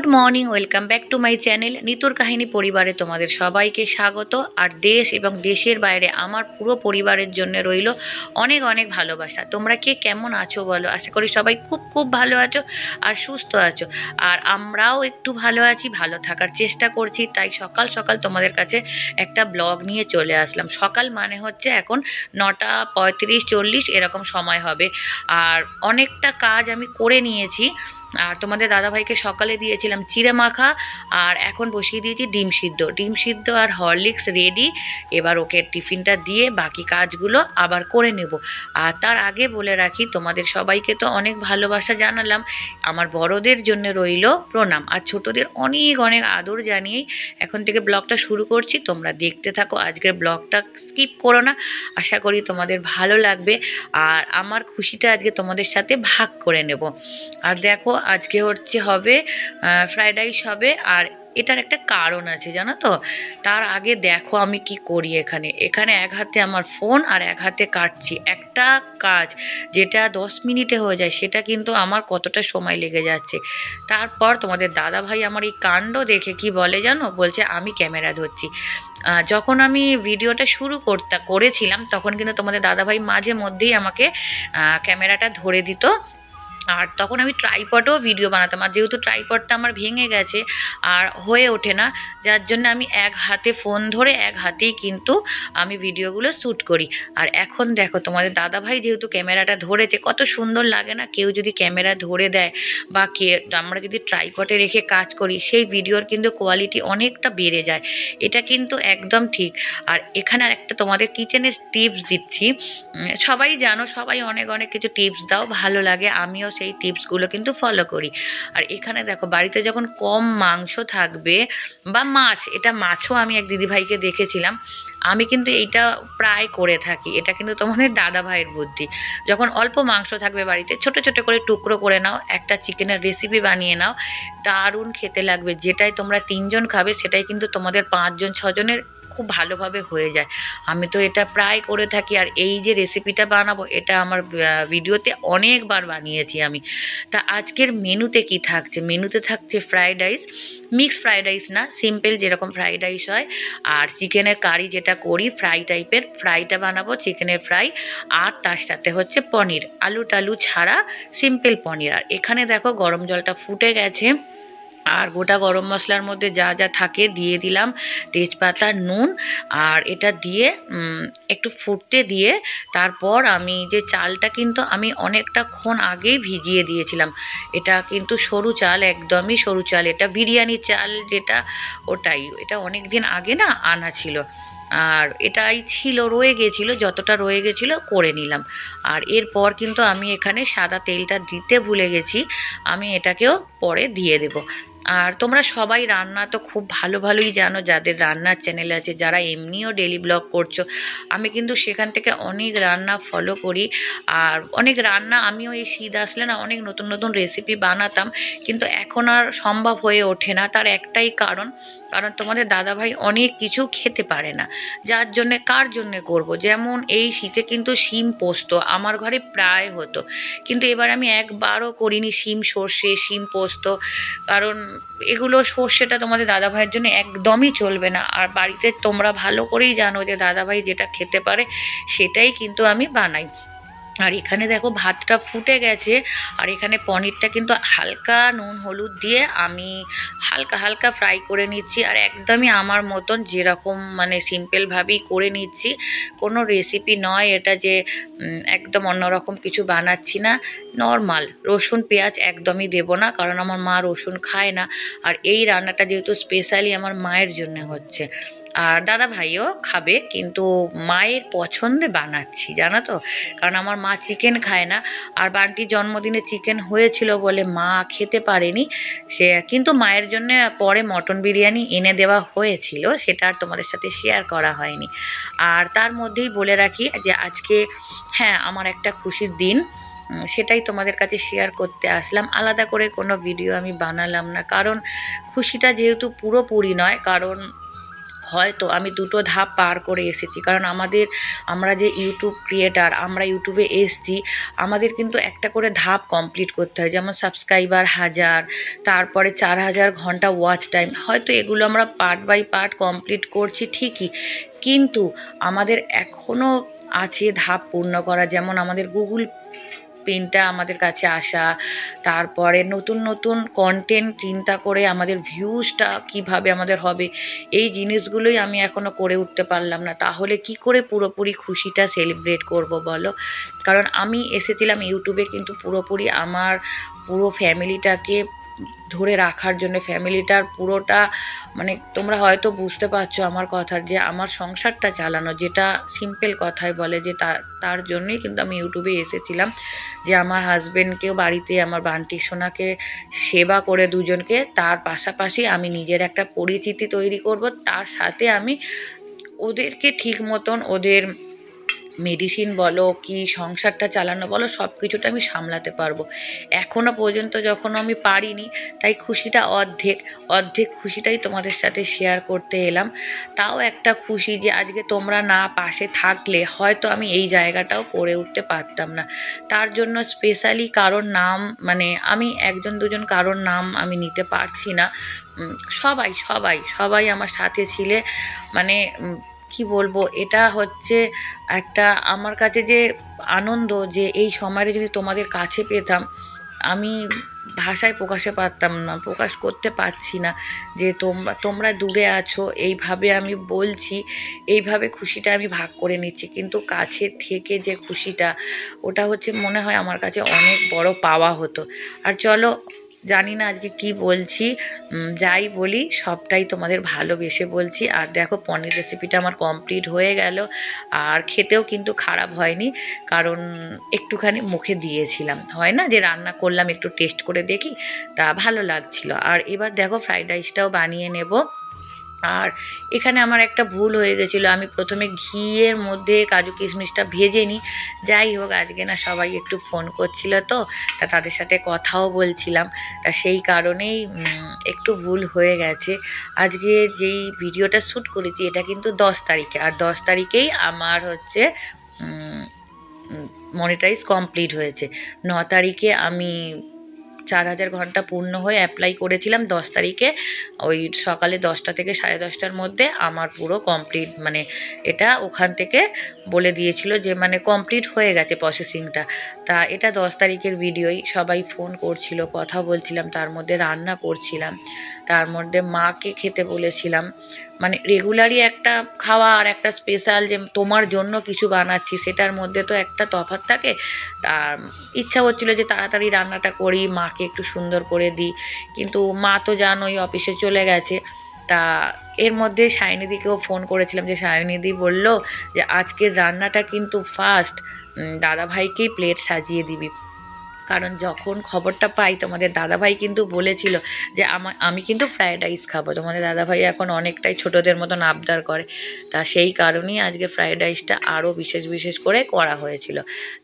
Good morning, welcome back to my channel নিতুর কাহিনী পরিবারে তোমাদের সবাইকে স্বাগত। আর দেশ এবং দেশের বাইরে আমার পুরো পরিবারের জন্য রইল অনেক অনেক ভালোবাসা। তোমরা কে কেমন আছো বলো? আশা করি সবাই খুব খুব ভালো আছো আর সুস্থ আছো। আর আমরাও একটু ভালো আছি, ভালো থাকার চেষ্টা করছি। তাই সকাল সকাল তোমাদের কাছে একটা ব্লগ নিয়ে চলে আসলাম। সকাল মানে হচ্ছে এখন নটা পঁয়ত্রিশ চল্লিশ এরকম সময় হবে। আর অনেকটা কাজ আমি করে নিয়েছি। আর তোমাদের দাদাভাইকে সকালে দিয়েছিলাম চিড়ে মাখা, আর এখন বসিয়ে দিয়েছি ডিম সিদ্ধ। ডিম সিদ্ধ আর হরলিক্স রেডি এবার ওকে টিফিনটা দিয়ে বাকি কাজগুলো আবার করে নেব। আর তার আগে বলে রাখি, তোমাদের সবাইকে তো অনেক ভালোবাসা জানালাম, আমার বড়দের জন্য রইল প্রণাম। আর ছোটদের অনেক অনেক আদর জানিয়েই এখন থেকে ব্লগটা শুরু করছি, তোমরা দেখতে থাকো, আজকের ব্লগটা স্কিপ করো না, আশা করি তোমাদের ভালো লাগবে। আর আমার খুশিটা আজকে তোমাদের সাথে ভাগ করে নেব। আর দেখো আজকে হচ্ছে হবে ফ্রাইড রাইস হবে, আর এটার একটা কারণ আছে, জানো তো? তার আগে দেখো আমি কি করি এখানে। এখানে এক হাতে আমার ফোন আর এক হাতে কাটছি। একটা কাজ যেটা দশ মিনিটে হয়ে যায়, সেটা কিন্তু আমার কতটা সময় লেগে যাচ্ছে। তারপর তোমাদের দাদা ভাই আমার এই কাণ্ড দেখে কি বলে জানো? বলছে, আমি ক্যামেরা ধরছি। যখন আমি ভিডিওটা শুরু করতে, করেছিলাম, তখন কিন্তু তোমাদের দাদাভাই মাঝে মধ্যেই আমাকে ক্যামেরাটা ধরে দিত। আর তখন আমি ট্রাইপটেও ভিডিও বানাতাম। আর যেহেতু ট্রাইপডটা আমার ভেঙে গেছে আর হয়ে ওঠে না, যার জন্য আমি এক হাতে ফোন ধরে এক হাতেই কিন্তু আমি ভিডিওগুলো শ্যুট করি। আর এখন দেখো, তোমাদের দাদাভাই যেহেতু ক্যামেরাটা ধরেছে, কত সুন্দর লাগে না? কেউ যদি ক্যামেরা ধরে দেয় বা কে, আমরা যদি ট্রাইপটে রেখে কাজ করি, সেই ভিডিওর কিন্তু কোয়ালিটি অনেকটা বেড়ে যায়। এটা কিন্তু একদম ঠিক। আর এখানে একটা তোমাদের কিচেনের টিপস দিচ্ছি। সবাই জানো, সবাই অনেক অনেক কিছু টিপস দাও, ভালো লাগে। আমিও সেই টিপসগুলো কিন্তু ফলো করি। আর এখানে দেখো, বাড়িতে যখন কম মাংস থাকবে বা মাছ, এটা মাছও আমি এক দিদিভাইকে দেখেছিলাম, আমি কিন্তু এইটা প্রায় করে থাকি। এটা কিন্তু তোমাদের দাদা ভাইয়ের বুদ্ধি। যখন অল্প মাংস থাকবে বাড়িতে, ছোট ছোট করে টুকরো করে নাও, একটা চিকেনের রেসিপি বানিয়ে নাও, দারুণ খেতে লাগবে। যেটাই তোমরা তিনজন খাবে, সেটাই কিন্তু তোমাদের পাঁচজন, ছজনের খুব ভালোভাবে হয়ে যায়। আমি তো এটা প্রায় করে থাকি আর এই যে রেসিপিটা বানাবো, এটা আমার ভিডিওতে অনেকবার বানিয়েছি আমি। তা আজকের মেনুতে কি থাকছে? মেনুতে থাকছে fried rice mix fried rice না সিম্পল যেরকম ফ্রাইড রাইস হয়, আর চিকেনের কারি যেটা করি ফ্রাই টাইপের ফ্রাইটা বানাবো চিকেনের ফ্রাই আর তার সাথে হচ্ছে পনির আলু টালু ছাড়া সিম্পল পনির। আর এখানে দেখো গরম জলটা ফুটে গেছে। আর গোটা গরম মশলার মধ্যে যা যা থাকে দিয়ে দিলাম তেজপাতা, নুন আর এটা দিয়ে একটু ফুটতে দিয়ে তারপর আমি যে চালটা কিন্তু আমি অনেকটা ক্ষণ আগেই ভিজিয়ে দিয়েছিলাম। এটা কিন্তু সরু চাল, একদমই সরু চাল। এটা বিরিয়ানির চাল যেটা, ওটাই। এটা অনেক দিন আগে না আনা ছিল। আর এটাই ছিল, রয়ে গেছিল, যতটা রয়ে গেছিল করে নিলাম। আর এরপর কিন্তু আমি এখানে সাদা তেলটা দিতে ভুলে গেছি। আমি এটাকেও পরে দিয়ে দেবো। আর তোমরা সবাই রান্না তো খুব ভালো ভালোই জানো, যাদের রান্নার চ্যানেল আছে, যারা এমনিও ডেলি ব্লগ করছ, আমি কিন্তু সেখান থেকে অনেক রান্না ফলো করি। আর অনেক রান্না আমিও এই শীত আসলে না অনেক নতুন নতুন রেসিপি বানাতাম, কিন্তু এখন আর সম্ভব হয়ে ওঠে না, তার একটাই কারণ কারণ তোমাদের দাদাভাই অনেক কিছু খেতে পারে না। যার জন্যে, কার জন্যে করব? যেমন এই শীতে কিন্তু শিম পোস্ত আমার ঘরে প্রায় হতো, কিন্তু এবার আমি একবারও করিনি শিম সর্ষে, শিম পোস্ত, কারণ এগুলো সর্ষেটা তোমাদের দাদাভাইয়ের জন্য একদমই চলবে না। আর বাড়িতে তোমরা ভালো করেই জানো যে দাদাভাই যেটা খেতে পারে সেটাই কিন্তু আমি বানাই। আর এখানে দেখো ভাতটা ফুটে গেছে, আর এখানে পনিরটা কিন্তু হালকা নুন হলুদ দিয়ে আমি হালকা হালকা ফ্রাই করে নিচ্ছি, আর একদমই আমার মতন যেরকম মানে সিম্পলভাবেই করে নিচ্ছি। কোনো রেসিপি নয় এটা যে একদম অন্যরকম কিছু বানাচ্ছি না। নর্মাল রসুন, পেঁয়াজ একদমই দেবো না, কারণ আমার মা রসুন খায় না। আর এই রান্নাটা যেহেতু স্পেশালি আমার মায়ের জন্য হচ্ছে। আর দাদা ভাইও খাবে, কিন্তু মায়ের পছন্দে বানাচ্ছি, জানো তো? কারণ আমার মা চিকেন খায় না। আর বান্টির জন্মদিনে চিকেন হয়েছিল বলে মা খেতে পারেনি। সে, কিন্তু মায়ের জন্য পরে মটন বিরিয়ানি এনে দেওয়া হয়েছিল, সেটা আর তোমাদের সাথে শেয়ার করা হয়নি। আর তার মধ্যেই বলে রাখি যে আজকে হ্যাঁ আমার একটা খুশির দিন। সেটাই তোমাদের কাছে শেয়ার করতে আসলাম। আলাদা করে কোনো ভিডিও আমি বানালাম না। কারণ খুশিটা যেহেতু পুরোপুরি নয়, কারণ হয়তো আমি দুটো ধাপ পার করে এসেছি। কারণ আমাদের, আমরা যে ইউটিউব ক্রিয়েটার আমরা ইউটিউবে এসছি, আমাদের কিন্তু একটা করে ধাপ কমপ্লিট করতে হয়। যেমন সাবস্ক্রাইবার হাজার, তারপরে চার হাজার ঘণ্টা ওয়াচ টাইম হয়তো এগুলো আমরা পার্ট বাই পার্ট কমপ্লিট করছি ঠিকই, কিন্তু আমাদের এখনও আছে ধাপ পূর্ণ করা। যেমন আমাদের গুগল পেনটা আমাদের কাছে আসা, তারপরে নতুন নতুন কন্টেন্ট চিন্তা করে আমাদের ভিউজটা কীভাবে আমাদের হবে, এই জিনিসগুলোই আমি এখনও করে উঠতে পারলাম না। তাহলে কি করে পুরোপুরি খুশিটা সেলিব্রেট করব বলো? কারণ আমি এসেছিলাম ইউটিউবে কিন্তু পুরোপুরি আমার পুরো ফ্যামিলিটাকে ধরে রাখার জন্য ফ্যামিলিটার পুরোটা মানে তোমরা হয়তো বুঝতে পারছ আমার কথার যে আমার সংসারটা চালানো, যেটা সিম্পল কথায় বলে যে তার জন্যই কিন্তু আমি ইউটিউবে এসেছিলাম যে আমার হাজব্যান্ডকেও বাড়িতে, আমার বান্টি সোনাকে সেবা করে দুজনকে, তার পাশাপাশি আমি নিজের একটা পরিচিতি তৈরি করব, তার সাথে আমি ওদেরকে ঠিক মতন, ওদের মেডিসিন বলো কি সংসারটা চালানো বলো সব কিছুটা আমি সামলাতে পারব। এখনও পর্যন্ত যখন আমি পারিনি, তাই খুশিটা অর্ধেক অর্ধেক খুশিটাই তোমাদের সাথে শেয়ার করতে এলাম। তাও একটা খুশি যে আজকে তোমরা না পাশে থাকলে হয়তো আমি এই জায়গাটাও করে উঠতে পারতাম না। তার জন্য স্পেশালি কারোর নাম মানে আমি একজন দুজন কারোর নাম আমি নিতে পারছি না। সবাই সবাই সবাই আমার সাথে ছিলে। মানে কি বলব? এটা হচ্ছে একটা আমার কাছে যে আনন্দ যে এই সময়টা যদি তোমাদের কাছে পেতাম, আমি ভাষায় প্রকাশে পারতাম না, প্রকাশ করতে পারছি না যে তোমরা তোমরা দূরে আছো, এইভাবে আমি বলছি, এইভাবে খুশিটা আমি ভাগ করে নিচ্ছি। কিন্তু কাছে থেকে যে খুশিটা, ওটা হচ্ছে মনে হয় আমার কাছে অনেক বড় পাওয়া হতো। আর চলো জানি না আজকে কি বলছি। যাই বলি, সবটাই তোমাদের ভালোবেসে বলছি। আর দেখো, পনির রেসিপিটা আমার কমপ্লিট হয়ে গেল। আর খেতেও কিন্তু খারাপ হয়নি, কারণ একটুখানি মুখে দিয়েছিলাম। হয় না যে রান্না করলাম, একটু টেস্ট করে দেখি, তা ভালো লাগছিল। আর এবার দেখো ফ্রাইড রাইসটাও বানিয়ে নেব। আর এখানে আমার একটা ভুল হয়ে গেছিল। আমি প্রথমে ঘিয়ের মধ্যে কাজু কিশমিশটা ভেজে নিই। যাই হোক, আজকে না সবাই একটু ফোন করছিল তো, তা তাদের সাথে কথাও বলছিলাম। তা সেই কারণেই একটু ভুল হয়ে গেছে। আজকে যেই ভিডিওটা শ্যুট করেছি, এটা কিন্তু দশ তারিখে। আর দশ তারিখেই আমার হচ্ছে মনিটাইজ কমপ্লিট হয়েছে। ন তারিখে আমি চার হাজার ঘণ্টা পূর্ণ হয়ে অ্যাপ্লাই করেছিলাম দশ তারিখে। ওই সকালে দশটা থেকে সাড়ে দশটার মধ্যে আমার পুরো কমপ্লিট মানে এটা ওখান থেকে বলে দিয়েছিল যে মানে কমপ্লিট হয়ে গেছে প্রসেসিংটা তা এটা দশ তারিখের ভিডিওই সবাই ফোন করছিল, কথা বলছিলাম, তার মধ্যে রান্না করছিলাম, তার মধ্যে মাকে খেতে বলেছিলাম। মানে রেগুলারই একটা খাওয়া আর একটা স্পেশাল যে তোমার জন্য কিছু বানাচ্ছি, সেটার মধ্যে তো একটা তফাৎ থাকে। তার ইচ্ছা হচ্ছিল যে তাড়াতাড়ি রান্নাটা করি, মাকে একটু সুন্দর করে দিই। কিন্তু মা তো জানোই অফিসে চলে গেছে। তা এর মধ্যে সায়নিদিকেও ফোন করেছিলাম যে সায়নিদি বলল যে, আজকের রান্নাটা কিন্তু ফার্স্ট দাদাভাইকেই প্লেট সাজিয়ে দিবি। কারণ যখন খবরটা পাই, তোমাদের দাদাভাই কিন্তু বলেছিল যে, আমা, আমি কিন্তু ফ্রায়েড রাইস খাব। তোমাদের দাদাভাই এখন অনেকটাই ছোটোদের মতন আবদার করে। তা সেই কারণেই আজকে ফ্রায়েড রাইসটা আরও বিশেষ বিশেষ করে করা হয়েছিল।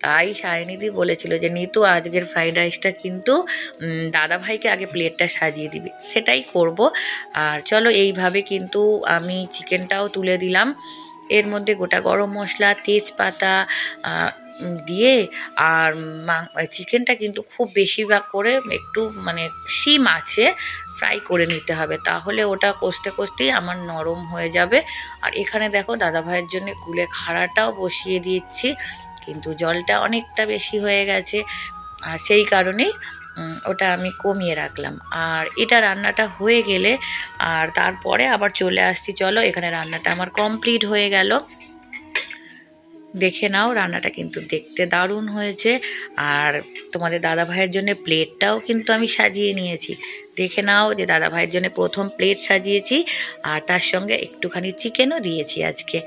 তাই সায়নিধি বলেছিল যে, নিতু, আজকের ফ্রায়েড রাইসটা কিন্তু দাদাভাইকে আগে প্লেটটা সাজিয়ে দিবি। সেটাই করব। আর চলো, এইভাবে কিন্তু আমি চিকেনটাও তুলে দিলাম। এর মধ্যে গোটা গরম মশলা, তেজপাতা দিয়ে আর চিকেনটা কিন্তু খুব বেশিরভাগ করে একটু মানে শিম আছে ফ্রাই করে নিতে হবে। তাহলে ওটা কষতে কষতেই আমার নরম হয়ে যাবে। আর এখানে দেখো দাদাভাইয়ের জন্য কুলে খাড়াটাও বসিয়ে দিচ্ছি, কিন্তু জলটা অনেকটা বেশি হয়ে গেছে। আর সেই কারণেই ওটা আমি কমিয়ে রাখলাম। আর এটা রান্নাটা হয়ে গেলে, আর তারপরে আবার চলে আসছি। চলো, এখানে রান্নাটা আমার কমপ্লিট হয়ে গেল। দেখে নাও, রান্নাটা কিন্তু দেখতে দারুণ হয়েছে। আর তোমাদের দাদা ভাইয়ের জন্য প্লেটটাও কিন্তু আমি সাজিয়ে নিয়েছি। দেখে নাও যে দাদা ভাইয়ের জন্য প্রথম প্লেট সাজিয়েছি, আর তার সঙ্গে একটুখানি চিকেনও দিয়েছি আজকে।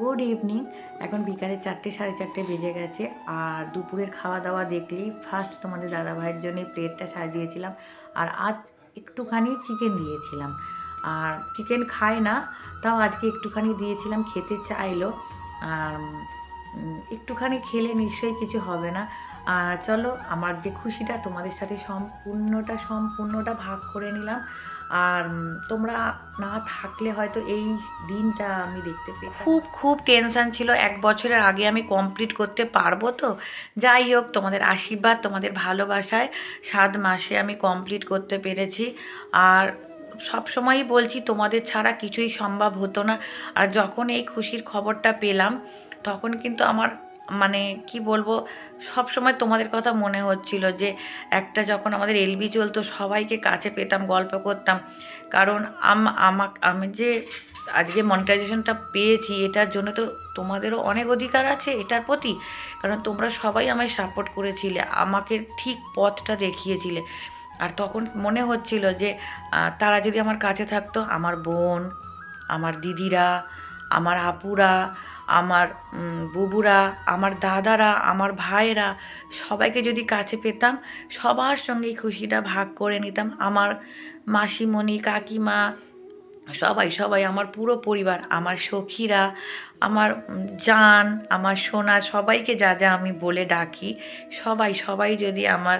গুড ইভিনিং এখন বিকালে চারটে, সাড়ে চারটে বেজে গেছে, আর দুপুরের খাওয়া দাওয়া দেখলেই ফার্স্ট তোমাদের দাদা ভাইয়ের জন্য প্লেটটা সাজিয়েছিলাম, আর আজ একটুখানি চিকেন দিয়েছিলাম। আর চিকেন খায় না, তাও আজকে একটুখানি দিয়েছিলাম, খেতে চাইলো। আর একটুখানি খেলে নিশ্চয়ই কিছু হবে না। আর চলো, আমার যে খুশিটা তোমাদের সাথে সম্পূর্ণটা সম্পূর্ণটা ভাগ করে নিলাম। আর তোমরা না থাকলে হয়তো এই দিনটা আমি দেখতে পেতাম। খুব খুব টেনশান ছিল। এক বছরের আগে আমি কমপ্লিট করতে পারব তো। যাই হোক, তোমাদের আশীর্বাদ, তোমাদের ভালোবাসায় সাত মাসে আমি কমপ্লিট করতে পেরেছি। আর সব সময়ই বলছি, তোমাদের ছাড়া কিছুই সম্ভব হতো না। আর যখন এই খুশির খবরটা পেলাম, তখন কিন্তু আমার মানে কি বলব, সব সময় তোমাদের কথা মনে হচ্ছিল যে, একটা যখন আমাদের এলবি চলতো, সবাইকে কাছে পেতাম, গল্প করতাম। কারণ আম, আমাক, আমি যে আজকে মনিটাইজেশনটা পেয়েছি, এটার জন্য তো তোমাদেরও অনেক অধিকার আছে এটার প্রতি। কারণ তোমরা সবাই আমায় সাপোর্ট করেছিলে, আমাকে ঠিক পথটা দেখিয়েছিলে। আর তখন মনে হচ্ছিল যে তারা যদি আমার কাছে থাকতো, আমার বোন, আমার দিদিরা, আমার আপুরা, আমার বুবুরা, আমার দাদারা, আমার ভাইয়েরা, সবাইকে যদি কাছে পেতাম, সবার সঙ্গেই খুশিটা ভাগ করে নিতাম। আমার মাসিমণি, কাকিমা সবাই সবাই আমার পুরো পরিবার, আমার সখীরা, আমার জান, আমার সোনা, সবাইকে যা যা আমি বলে ডাকি, সবাই সবাই যদি আমার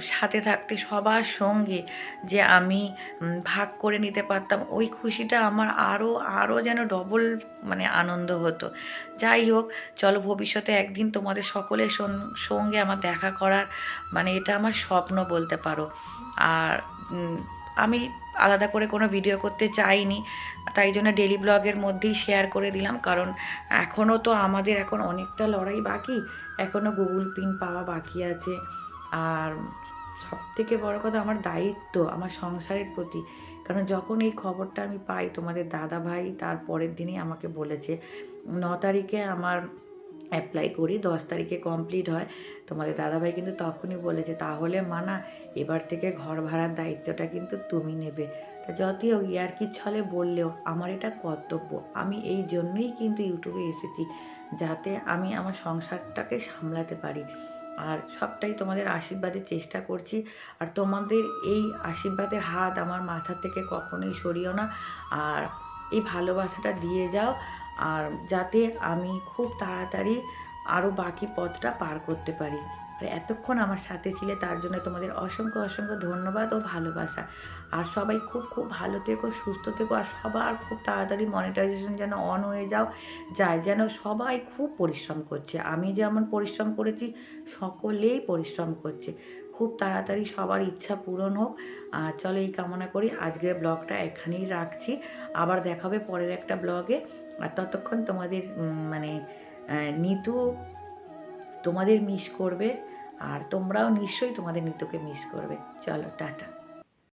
সাথে থাকতে সবার সঙ্গে যে আমি ভাগ করে নিতে পারতাম, ওই খুশিটা আমার আরও আরও যেন ডবল মানে আনন্দ হতো। যাই হোক, চলো ভবিষ্যতে একদিন তোমাদের সকলের সঙ্গে আমার দেখা করার মানে এটা আমার স্বপ্ন বলতে পারো। আর আমি আলাদা করে কোনো ভিডিও করতে চাইনি। তাই জন্য ডেলি ব্লগের মধ্যেই শেয়ার করে দিলাম। কারণ এখনও তো আমাদের এখন অনেকটা লড়াই বাকি। এখনও গুগল পিন পাওয়া বাকি আছে। আর সব থেকে বড় কথা আমার দায়িত্ব, আমার সংসারের প্রতি। কারণ যখন এই খবরটা আমি পাই, তোমাদের দাদা ভাই তার পরের দিনই আমাকে বলেছে, ন তারিখে আমার অ্যাপ্লাই করি, দশ তারিখে কমপ্লিট হয়। তোমাদের দাদাভাই কিন্তু তখনই বলেছে, তাহলে মানা এবার থেকে ঘর ভাড়ার দায়িত্বটা কিন্তু তুমি নেবে। তা যতই হোক ইয়ার্কির ছলে বললেও আমার এটা কর্তব্য। আমি এই জন্যই কিন্তু ইউটিউবে এসেছি, যাতে আমি আমার সংসারটাকে সামলাতে পারি। আর সবটাই তোমাদের আশীর্বাদের চেষ্টা করছি। আর তোমাদের এই আশীর্বাদের হাত আমার মাথা থেকে কখনোই সরিও না। আর এই ভালোবাসাটা দিয়ে যাও। আর যাতে আমি খুব তাড়াতাড়ি আরও বাকি পথটা পার করতে পারি। আর এতক্ষণ আমার সাথে ছিলে, তার জন্য তোমাদের অসংখ্য অসংখ্য ধন্যবাদ ও ভালোবাসা। আর সবাই খুব খুব ভালো থেকো, সুস্থ থেকো, আর সবার খুব তাড়াতাড়ি মনিটাইজেশন যেন অন হয়ে যাও যায় যেন সবাই খুব পরিশ্রম করছে। আমি যেমন পরিশ্রম করেছি, সকলেই পরিশ্রম করছে। খুব তাড়াতাড়ি সবার ইচ্ছা পূরণ হোক। আর চলো এই কামনা করি, আজকের ব্লগটা এখানেই রাখছি। আবার দেখাবে পরের একটা ব্লগে। আর ততক্ষণ তোমাদের মানে নিতু তোমাদের মিস করবে। আর তোমরাও নিশ্চয়ই তোমাদের নৃত্যকে মিস করবে। চলো টাটা।